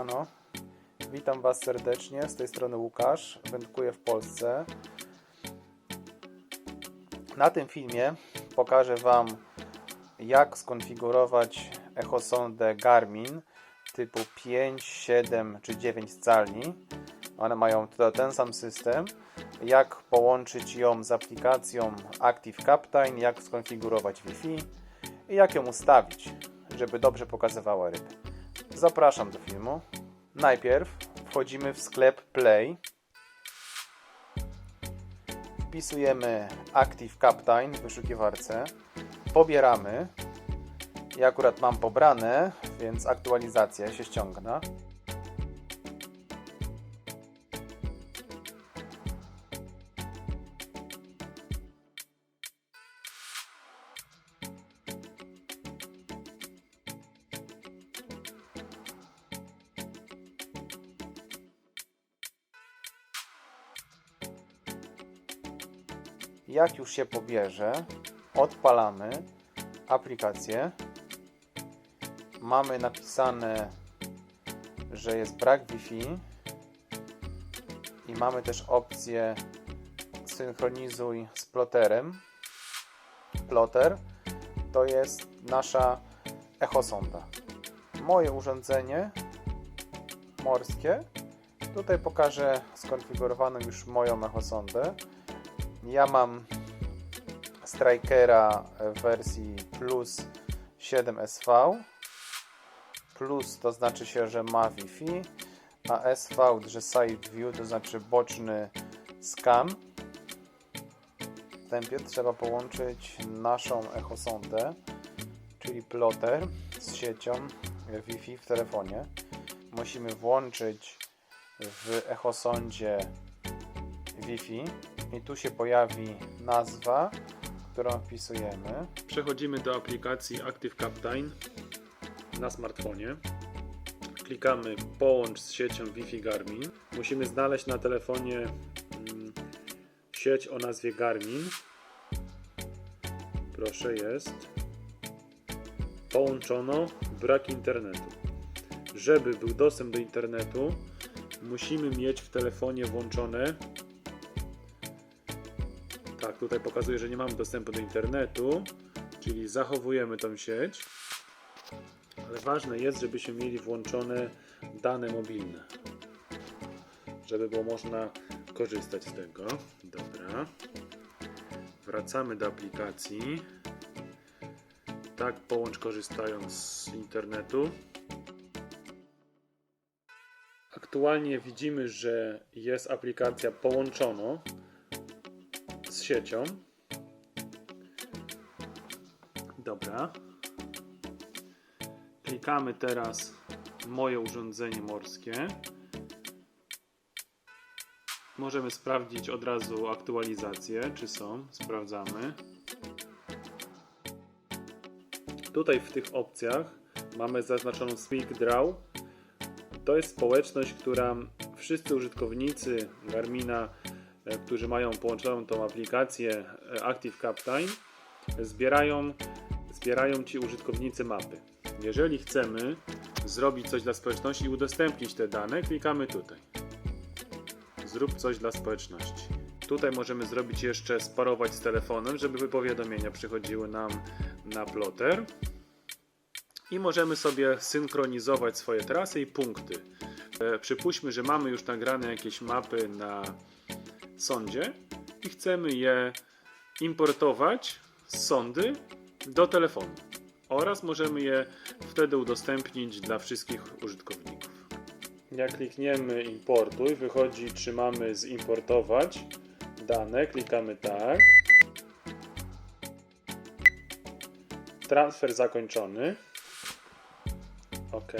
Siemano. Witam Was serdecznie. Z tej strony Łukasz. Wędkuję w Polsce. Na tym filmie pokażę Wam, jak skonfigurować echosondę Garmin typu 5, 7 czy 9 scalni. One mają ten sam system. Jak połączyć ją z aplikacją Active Captain, jak skonfigurować Wi-Fi i jak ją ustawić, żeby dobrze pokazywała ryby. Zapraszam do filmu. Najpierw wchodzimy w sklep Play. Wpisujemy Active Captain w wyszukiwarce. Pobieramy. Ja akurat mam pobrane, więc aktualizacja się ściągna. Jak już się pobierze, odpalamy aplikację. Mamy napisane, że jest brak Wi-Fi i mamy też opcję synchronizuj z ploterem. Ploter to jest nasza echosonda. Moje urządzenie morskie. Tutaj pokażę skonfigurowaną już moją echosondę. Ja mam Strikera w wersji plus 7SV. Plus to znaczy się, że ma Wi-Fi, a SV, że Side View to znaczy boczny skan. Wstępie trzeba połączyć naszą echosondę, czyli ploter z siecią Wi-Fi w telefonie. Musimy włączyć w echosondzie Wi-Fi i tu się pojawi nazwa, którą wpisujemy. Przechodzimy do aplikacji Active Captain na smartfonie. Klikamy połącz z siecią Wi-Fi Garmin. Musimy znaleźć na telefonie mm, sieć o nazwie Garmin. Proszę jest. Połączono, brak internetu. Żeby był dostęp do internetu, musimy mieć w telefonie włączone tak, tutaj pokazuje, że nie mamy dostępu do internetu, czyli zachowujemy tą sieć. Ale ważne jest, żebyśmy mieli włączone dane mobilne, żeby było można korzystać z tego. Dobra. Wracamy do aplikacji. Tak, połącz korzystając z internetu. Aktualnie widzimy, że jest aplikacja Połączono siecią. Dobra. Klikamy teraz moje urządzenie morskie. Możemy sprawdzić od razu aktualizacje, czy są. Sprawdzamy. Tutaj w tych opcjach mamy zaznaczoną Speak Draw. To jest społeczność, która wszyscy użytkownicy Garmina którzy mają połączoną tą aplikację e, Active Captain, zbierają, zbierają ci użytkownicy mapy. Jeżeli chcemy zrobić coś dla społeczności i udostępnić te dane, klikamy tutaj. Zrób coś dla społeczności. Tutaj możemy zrobić jeszcze sparować z telefonem, żeby powiadomienia przychodziły nam na ploter. I możemy sobie synchronizować swoje trasy i punkty. E, Przypuśćmy, że mamy już nagrane jakieś mapy na sądzie i chcemy je importować z sondy do telefonu. Oraz możemy je wtedy udostępnić dla wszystkich użytkowników. Jak klikniemy importuj, wychodzi czy mamy zimportować dane, klikamy tak. Transfer zakończony. OK.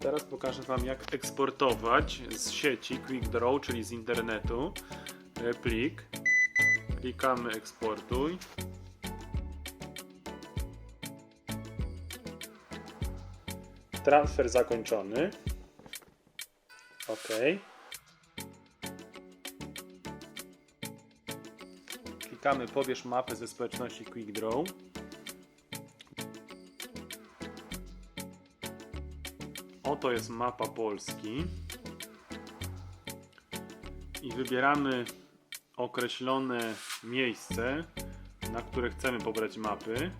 Teraz pokażę Wam, jak eksportować z sieci QuickDraw, czyli z internetu, plik. Klikamy eksportuj. Transfer zakończony. OK. Klikamy pobierz mapę ze społeczności QuickDraw. Oto jest mapa Polski. I wybieramy określone miejsce, na które chcemy pobrać mapy.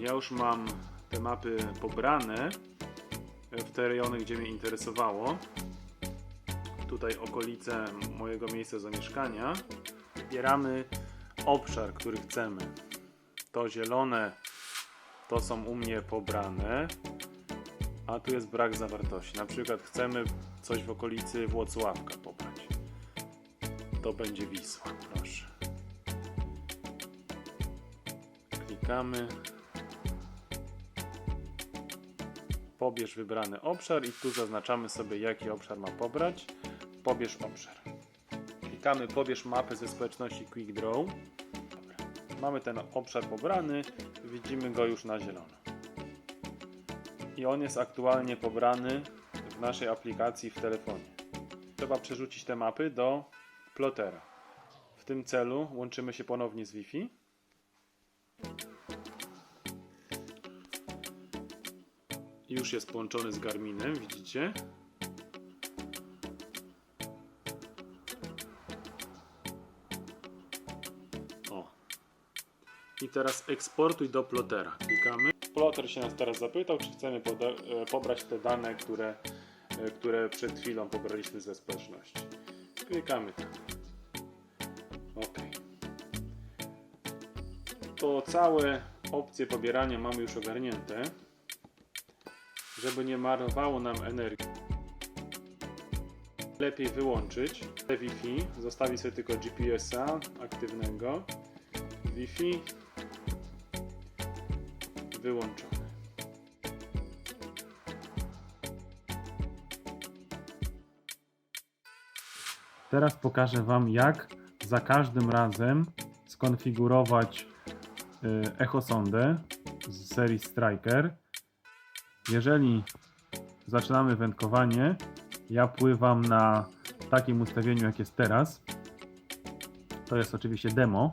Ja już mam te mapy pobrane w te rejony, gdzie mnie interesowało. Tutaj okolice mojego miejsca zamieszkania. Wybieramy obszar, który chcemy. To zielone to są u mnie pobrane, a tu jest brak zawartości. Na przykład chcemy coś w okolicy Włocławka pobrać. To będzie Wisła, proszę. Klikamy. Pobierz wybrany obszar i tu zaznaczamy sobie jaki obszar ma pobrać. Pobierz obszar. Klikamy pobierz mapę ze społeczności QuickDraw. Dobra. Mamy ten obszar pobrany, widzimy go już na zielono. I on jest aktualnie pobrany w naszej aplikacji w telefonie. Trzeba przerzucić te mapy do plotera. W tym celu łączymy się ponownie z Wi-Fi. Już jest połączony z Garminem, widzicie? O. I teraz eksportuj do plotera. Klikamy. Ploter się nas teraz zapytał, czy chcemy e, pobrać te dane, które, e, które przed chwilą pobraliśmy ze społeczności. Klikamy tak. OK. To całe opcje pobierania mamy już ogarnięte. Żeby nie marnowało nam energii. Lepiej wyłączyć te Wi-Fi, zostawić sobie tylko GPS-a aktywnego. Wi-Fi wyłączone. Teraz pokażę Wam, jak za każdym razem skonfigurować y, echosondę z serii Striker. Jeżeli zaczynamy wędkowanie, ja pływam na takim ustawieniu, jak jest teraz. To jest oczywiście demo.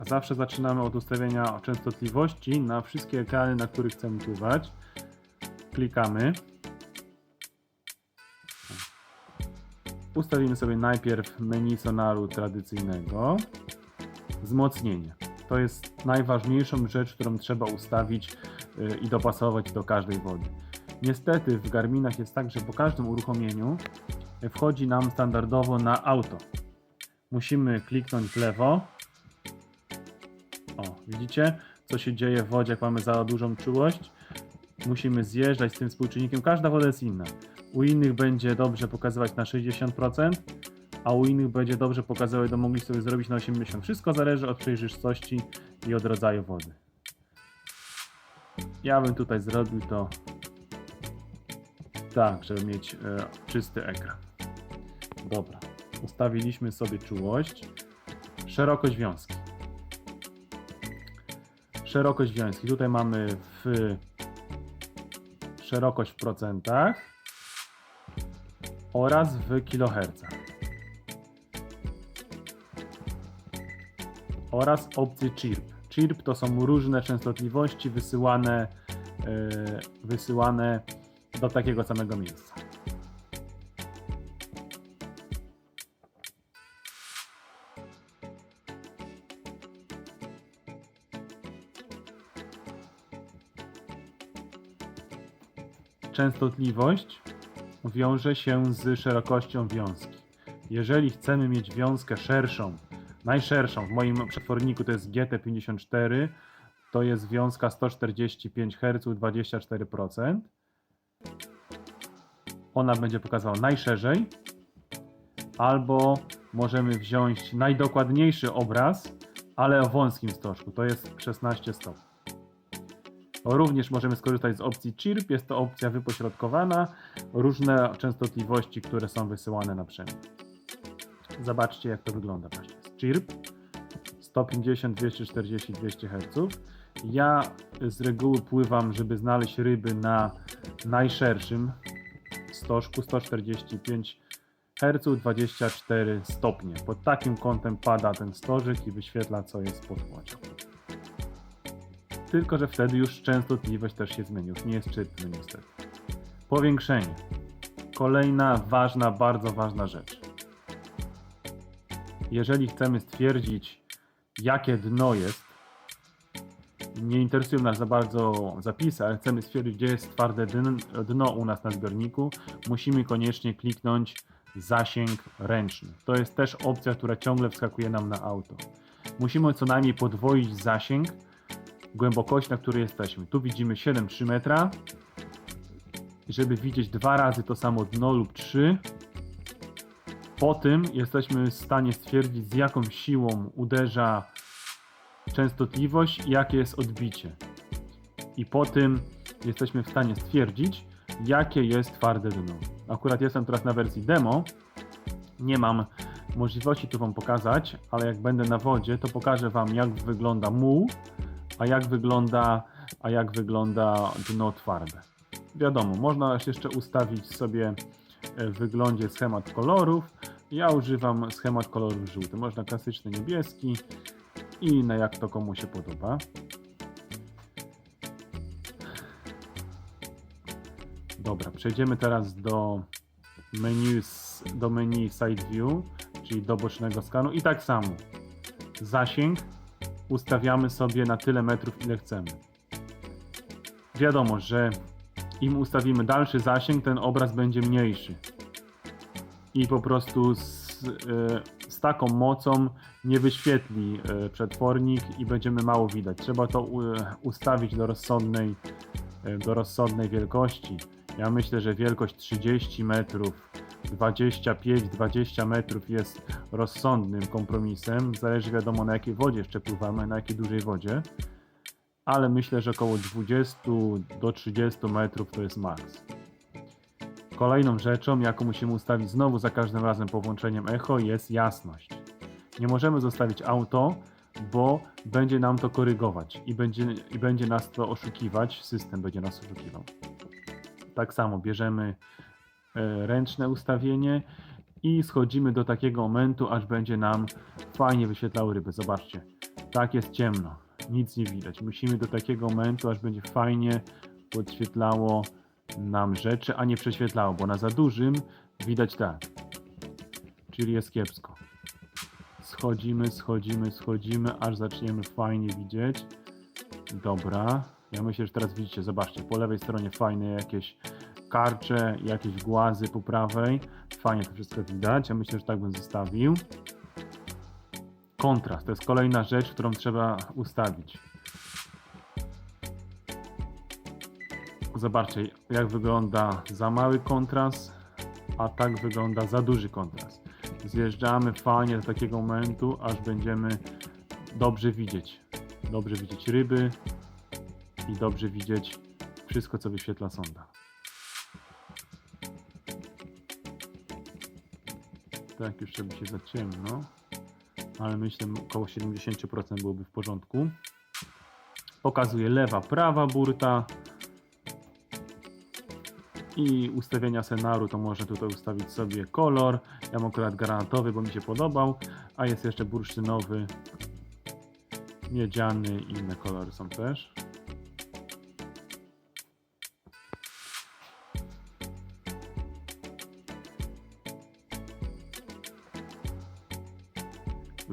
Zawsze zaczynamy od ustawienia częstotliwości na wszystkie ekrany, na których chcemy pływać. Klikamy. Ustawimy sobie najpierw menu sonaru tradycyjnego. Wzmocnienie. To jest najważniejszą rzecz, którą trzeba ustawić yy, i dopasować do każdej wody. Niestety w Garminach jest tak, że po każdym uruchomieniu wchodzi nam standardowo na auto. Musimy kliknąć w lewo. O, widzicie, co się dzieje w wodzie, jak mamy za dużą czułość? Musimy zjeżdżać z tym współczynnikiem. Każda woda jest inna. U innych będzie dobrze pokazywać na 60%, a u innych będzie dobrze pokazywać, to mogli sobie zrobić na 80%. Wszystko zależy od przejrzystości i od rodzaju wody. Ja bym tutaj zrobił to tak, żeby mieć e, czysty ekran. Dobra. Ustawiliśmy sobie czułość. Szerokość wiązki. Szerokość wiązki. Tutaj mamy w szerokość w procentach oraz w kilohercach. Oraz opcję chirp. Chirp to są różne częstotliwości wysyłane, e, wysyłane do takiego samego miejsca. Częstotliwość wiąże się z szerokością wiązki. Jeżeli chcemy mieć wiązkę szerszą, najszerszą, w moim przetworniku to jest GT54, to jest wiązka 145 Hz 24%. Ona będzie pokazała najszerzej, albo możemy wziąć najdokładniejszy obraz, ale o wąskim stożku, to jest 16 stopni. Również możemy skorzystać z opcji Chirp, jest to opcja wypośrodkowana, różne częstotliwości, które są wysyłane na przemian. Zobaczcie jak to wygląda właśnie. Chirp 150, 240, 200 Hz. Ja z reguły pływam, żeby znaleźć ryby na najszerszym stożku 145 Hz 24 stopnie. Pod takim kątem pada ten stożek i wyświetla co jest pod łodzią. tylko że wtedy już częstotliwość też się zmieni, już nie jest szczytny niestety. Powiększenie. Kolejna ważna, bardzo ważna rzecz. Jeżeli chcemy stwierdzić, jakie dno jest, nie interesują nas za bardzo zapisy, ale chcemy stwierdzić, gdzie jest twarde dn- dno u nas na zbiorniku, musimy koniecznie kliknąć zasięg ręczny. To jest też opcja, która ciągle wskakuje nam na auto. Musimy co najmniej podwoić zasięg głębokości, na której jesteśmy. Tu widzimy 7,3 metra. Żeby widzieć dwa razy to samo dno lub trzy, po tym jesteśmy w stanie stwierdzić, z jaką siłą uderza częstotliwość i jakie jest odbicie. I po tym jesteśmy w stanie stwierdzić, jakie jest twarde dno. Akurat jestem teraz na wersji demo. Nie mam możliwości tu Wam pokazać, ale jak będę na wodzie, to pokażę Wam, jak wygląda muł, a jak wygląda, a jak wygląda dno twarde. Wiadomo, można jeszcze ustawić sobie e, w wyglądzie schemat kolorów. Ja używam schemat kolorów żółty. Można klasyczny niebieski i na jak to komu się podoba. Dobra, przejdziemy teraz do menu, do menu Side View, czyli do bocznego skanu i tak samo. Zasięg ustawiamy sobie na tyle metrów, ile chcemy. Wiadomo, że im ustawimy dalszy zasięg, ten obraz będzie mniejszy. I po prostu z, e, z taką mocą nie wyświetli e, przetwornik i będziemy mało widać. Trzeba to ustawić do rozsądnej, e, do rozsądnej wielkości. Ja myślę, że wielkość 30 metrów, 25-20 metrów jest rozsądnym kompromisem. Zależy wiadomo na jakiej wodzie jeszcze pływamy, na jakiej dużej wodzie. Ale myślę, że około 20 do 30 metrów to jest maks. Kolejną rzeczą, jaką musimy ustawić znowu za każdym razem po włączeniem echo jest jasność. Nie możemy zostawić auto, bo będzie nam to korygować i będzie, i będzie nas to oszukiwać, system będzie nas oszukiwał. Tak samo bierzemy e, ręczne ustawienie i schodzimy do takiego momentu, aż będzie nam fajnie wyświetlały ryby. Zobaczcie, tak jest ciemno, nic nie widać. Musimy do takiego momentu, aż będzie fajnie podświetlało nam rzeczy, a nie prześwietlało, bo na za dużym widać tak. Czyli jest kiepsko. Schodzimy, schodzimy, schodzimy, aż zaczniemy fajnie widzieć. Dobra. Ja myślę, że teraz widzicie, zobaczcie, po lewej stronie fajne jakieś karcze, jakieś głazy po prawej. Fajnie to wszystko widać. Ja myślę, że tak bym zostawił. Kontrast to jest kolejna rzecz, którą trzeba ustawić. Zobaczcie, jak wygląda za mały kontrast, a tak wygląda za duży kontrast. Zjeżdżamy fajnie do takiego momentu, aż będziemy dobrze widzieć. Dobrze widzieć ryby i dobrze widzieć wszystko, co wyświetla sonda. Tak, już robi się za ciemno, ale myślę, około 70% byłoby w porządku. Pokazuje lewa, prawa burta. I ustawienia scenaru to można tutaj ustawić sobie kolor. Ja mam akurat granatowy, bo mi się podobał, a jest jeszcze bursztynowy, miedziany i inne kolory są też.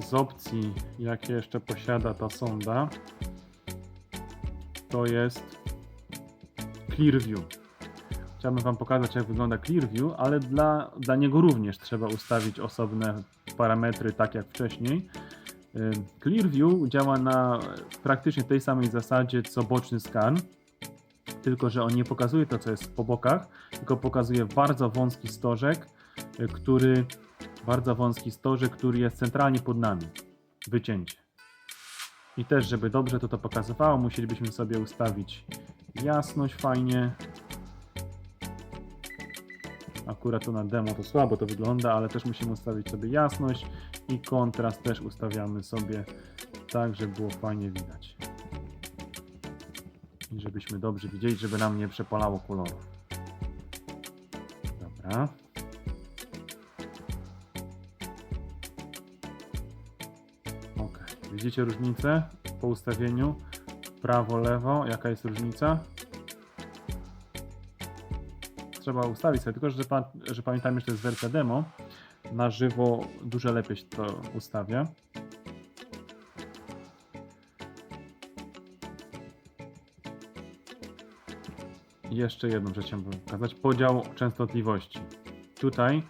Z opcji, jakie jeszcze posiada ta sonda, to jest Clearview. Chciałbym Wam pokazać, jak wygląda Clearview, ale dla, dla niego również trzeba ustawić osobne parametry, tak jak wcześniej. Clearview działa na praktycznie tej samej zasadzie co boczny skan, tylko że on nie pokazuje to, co jest po bokach, tylko pokazuje bardzo wąski stożek, y, który bardzo wąski stożek, który jest centralnie pod nami. Wycięcie. I też, żeby dobrze to to pokazywało, musielibyśmy sobie ustawić jasność fajnie. Akurat to na demo to słabo to wygląda, ale też musimy ustawić sobie jasność i kontrast też ustawiamy sobie tak, żeby było fajnie widać. I żebyśmy dobrze widzieli, żeby nam nie przepalało kolorów. Dobra. Widzicie różnicę po ustawieniu? prawo, lewo. Jaka jest różnica? Trzeba ustawić sobie, tylko że, pa, że pamiętajmy, że to jest wersja demo. Na żywo dużo lepiej się to ustawia. Jeszcze jedną rzecz chciałbym pokazać. Podział częstotliwości. Tutaj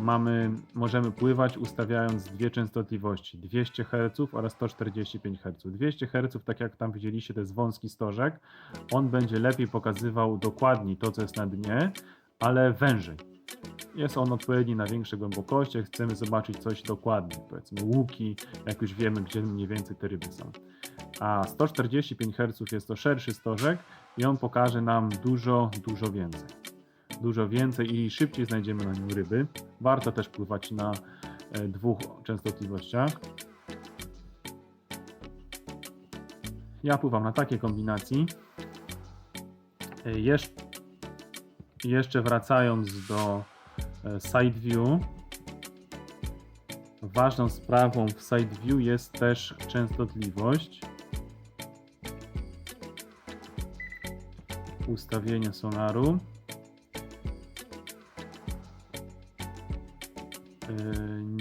mamy, możemy pływać ustawiając dwie częstotliwości 200 Hz oraz 145 Hz. 200 Hz, tak jak tam widzieliście, to jest wąski stożek. On będzie lepiej pokazywał dokładniej to, co jest na dnie, ale wężej. Jest on odpowiedni na większe głębokości, jak chcemy zobaczyć coś dokładnie, powiedzmy łuki, jak już wiemy, gdzie mniej więcej te ryby są. A 145 Hz jest to szerszy stożek i on pokaże nam dużo, dużo więcej. Dużo więcej i szybciej znajdziemy na nim ryby. Warto też pływać na e, dwóch częstotliwościach. Ja pływam na takiej kombinacji. E, Jesz jeszcze wracając do e, side view, ważną sprawą w side view jest też częstotliwość. Ustawienie sonaru.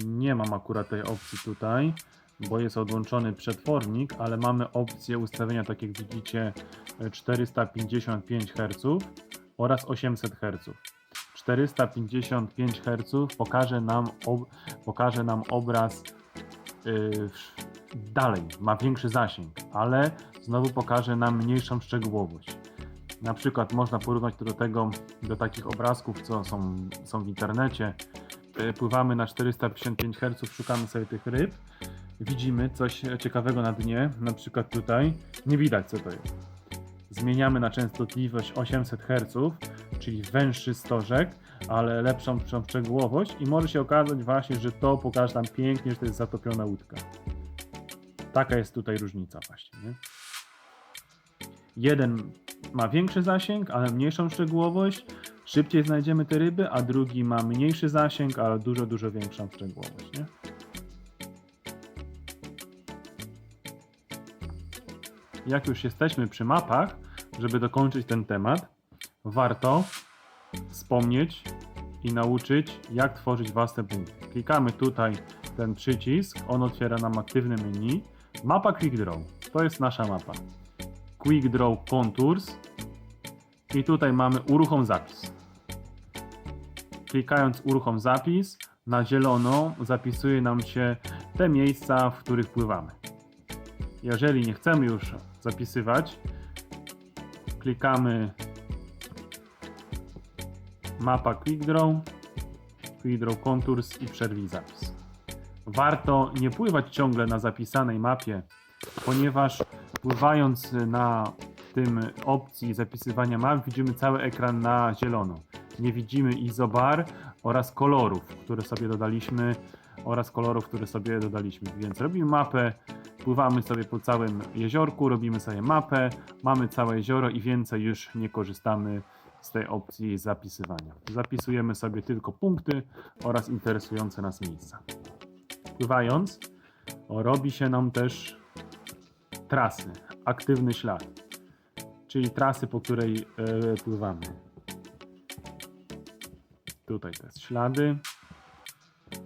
Nie mam akurat tej opcji tutaj, bo jest odłączony przetwornik, ale mamy opcję ustawienia, tak jak widzicie, e, 455 Hz oraz 800 Hz. 455 Hz pokaże nam, ob, pokaże nam obraz yy, dalej, ma większy zasięg, ale znowu pokaże nam mniejszą szczegółowość. Na przykład można porównać to do tego, do takich obrazków, co są, są w internecie. Yy, Pływamy na 455 Hz, szukamy sobie tych ryb, widzimy coś ciekawego na dnie, na przykład tutaj, nie widać co to jest zmieniamy na częstotliwość 800 Hz, czyli węższy stożek, ale lepszą szczegółowość i może się okazać właśnie, że to pokaże nam pięknie, że to jest zatopiona łódka. Taka jest tutaj różnica właśnie. Nie? Jeden ma większy zasięg, ale mniejszą szczegółowość, szybciej znajdziemy te ryby, a drugi ma mniejszy zasięg, ale dużo, dużo większą szczegółowość. Nie? jak już jesteśmy przy mapach, żeby dokończyć ten temat, warto wspomnieć i nauczyć, jak tworzyć własne punkty. Klikamy tutaj ten przycisk, on otwiera nam aktywne menu. Mapa Quick Draw, to jest nasza mapa. Quick Draw Contours i tutaj mamy uruchom zapis. Klikając uruchom zapis, na zielono zapisuje nam się te miejsca, w których pływamy. Jeżeli nie chcemy już zapisywać, klikamy mapa Quick Draw, Quick Draw Contours i przerwij zapis. Warto nie pływać ciągle na zapisanej mapie, ponieważ pływając na tym opcji zapisywania map widzimy cały ekran na zielono. Nie widzimy izobar oraz kolorów, które sobie dodaliśmy oraz kolorów, które sobie dodaliśmy. Więc robimy mapę, pływamy sobie po całym jeziorku, robimy sobie mapę, mamy całe jezioro i więcej już nie korzystamy z tej opcji zapisywania. Zapisujemy sobie tylko punkty oraz interesujące nas miejsca. Pływając, robi się nam też trasy, aktywny ślad, czyli trasy, po której e, pływamy. Tutaj te ślady.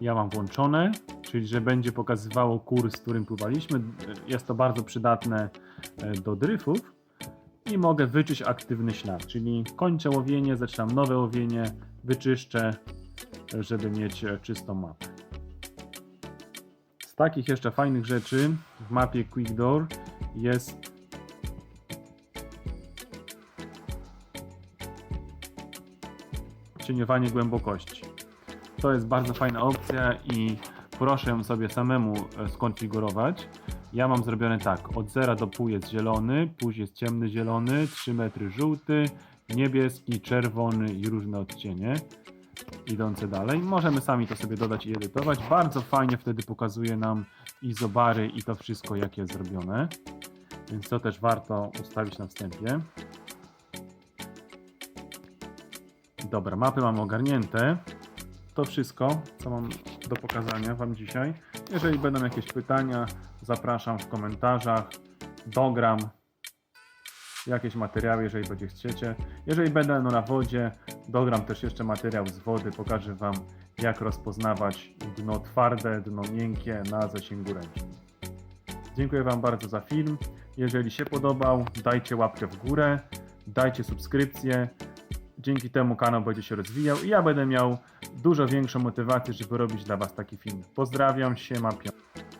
Ja mam włączone, czyli że będzie pokazywało kurs, którym pływaliśmy. Jest to bardzo przydatne e, do dryfów. I mogę wyczyść aktywny ślad, czyli kończę łowienie, zaczynam nowe łowienie, wyczyszczę, żeby mieć e, czystą mapę. Z takich jeszcze fajnych rzeczy w mapie Quick Door jest cieniowanie głębokości. To jest bardzo fajna opcja i proszę ją sobie samemu e, skonfigurować. Ja mam zrobione tak, od 0 do pół jest zielony, później jest ciemny zielony, 3 metry żółty, niebieski, czerwony i różne odcienie. Idące dalej. Możemy sami to sobie dodać i edytować. Bardzo fajnie wtedy pokazuje nam izobary i to wszystko jak jest zrobione. Więc to też warto ustawić na wstępie. Dobra, mapy mamy ogarnięte. To wszystko, co mam do pokazania Wam dzisiaj. Jeżeli będą jakieś pytania, zapraszam w komentarzach. Dogram jakieś materiały, jeżeli będzie chciecie. Jeżeli będę no, na wodzie, dogram też jeszcze materiał z wody, pokażę Wam jak rozpoznawać dno twarde, dno miękkie na zasięgu ręcznym. Dziękuję Wam bardzo za film. Jeżeli się podobał, dajcie łapkę w górę, dajcie subskrypcję. Dzięki temu kanał będzie się rozwijał i ja będę miał dużo większą motywację, żeby robić dla Was taki film. Pozdrawiam się, Piotr.